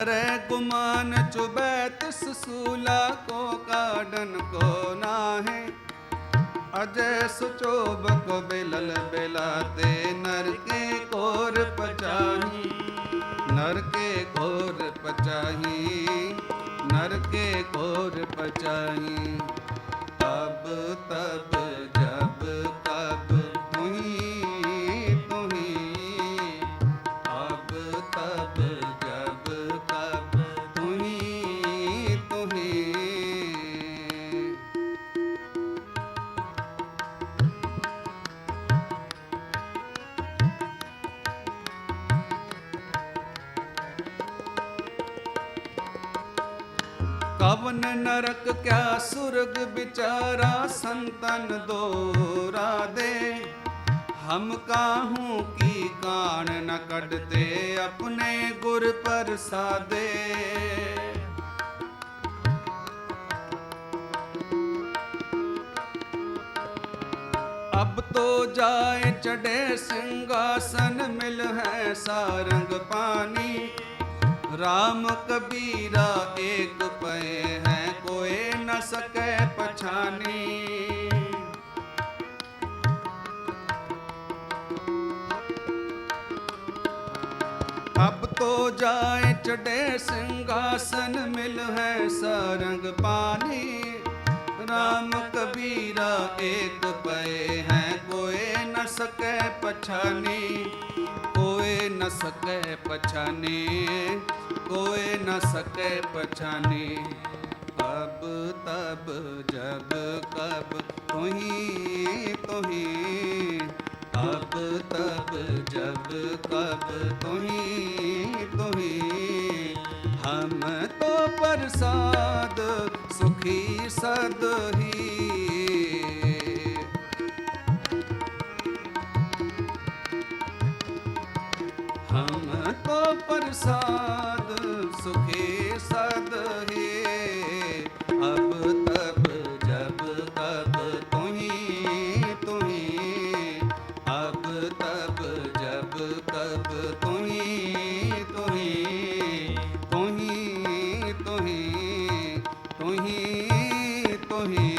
रे गुमान चुबै तिस सूला को काडन को नाहे अजय सुचोब को बिलल बिलाते नर के कोर पचाही नर के कोर पचाही नर के कोर पचाही ਕਵਨ ਨਰਕ ਕਿਆ ਸੁਰਗ ਵਿਚਾਰਾ ਸੰਤਨ ਦੋਰਾ ਦੇ। ਹਮ ਕਾਹੂ ਕੀ ਕਾਣ ਨ ਕੱਢਤੇ ਆਪਣੇ ਗੁਰ ਪ੍ਰਸਾਦੇ। ਅਬ ਤੋ ਜਾਏ ਚੜੇ ਸਿੰਘਾਸਨ ਮਿਲ ਹੈ ਸਾਰੰਗ ਪਾਣੀ। ਰਾਮ ਕਬੀਰਾ ਏਕ ਪਏ ਹੈ ਕੋਏ ਨ ਸਕੈ ਪਛਾਨੀ। ਅਬ ਤੋ ਜਾਏ ਚੜੇ ਸਿੰਘਾਸਨ, ਮਿਲ ਹੈ ਸਰੰਗ ਪਾਨੀ ਰਾਮ ਕਬੀਰਾ ਏਕ ਪਏ ਹੈ ਕੋਏ ਨ ਸਕੈ ਪਛਾਨੀ। ਕੋਏ ਨ ਸਕੈ ਪਛਾਨੀ। पछानी कोई न सके पछानी अब तब जब कब तुही तुही अब तब जब कब तुही तुही हम तो प्रसाद सुखी सद ही हम तो प्रसाद রহি